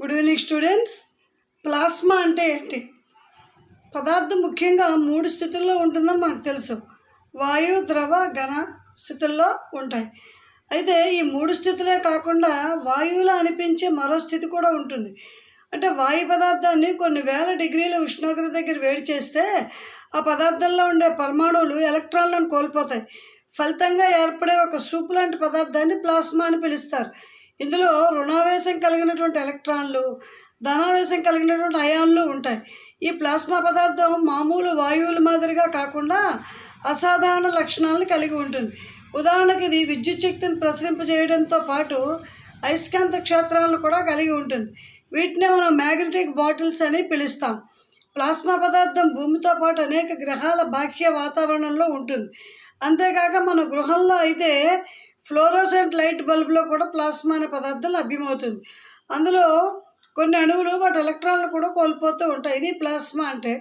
Good evening students plasma అంటే ఏంటి? పదార్థం ముఖ్యంగా మూడు స్థితుల్లో ఉంటుందని మనకు తెలుసు. వాయు ద్రవ ఘన స్థితుల్లో ఉంటాయి. అయితే ఈ మూడు స్థితులే కాకుండా వాయువులో అనిపించే మరో స్థితి కూడా ఉంటుంది. అంటే వాయు పదార్థాన్ని కొన్ని వేల డిగ్రీల ఉష్ణోగ్రత దగ్గర వేడి చేస్తే ఆ పదార్థంలో ఉండే పరమాణువులు ఎలక్ట్రాన్లను కోల్పోతాయి. ఫలితంగా ఏర్పడే ఒక సూప్ లాంటి పదార్థాన్ని ప్లాస్మా అని పిలుస్తారు. ఇందులో రుణావేశం కలిగినటువంటి ఎలక్ట్రాన్లు ధనావేశం కలిగినటువంటి అయాన్లు ఉంటాయి. ఈ ప్లాస్మా పదార్థం మామూలు వాయువుల మాదిరిగా కాకుండా అసాధారణ లక్షణాలను కలిగి ఉంటుంది. ఉదాహరణకి ఇది విద్యుత్ శక్తిని ప్రసరింపజేయడంతో పాటు అయస్కాంత క్షేత్రాలను కూడా కలిగి ఉంటుంది. వీటినే మనం మ్యాగ్నెటిక్ బాటిల్స్ అని పిలుస్తాం. ప్లాస్మా పదార్థం భూమితో పాటు అనేక గ్రహాల బాహ్య వాతావరణంలో ఉంటుంది. అంతేకాక మన గృహంలో అయితే ఫ్లోరోసెంట్ లైట్ బల్బులో కూడా ప్లాస్మా అనే పదార్థం లభ్యమవుతుంది. అందులో కొన్ని అణువులు వాటి ఎలక్ట్రాన్లు కూడా కోల్పోతూ ఉంటాయి. ఇది ప్లాస్మా అంటే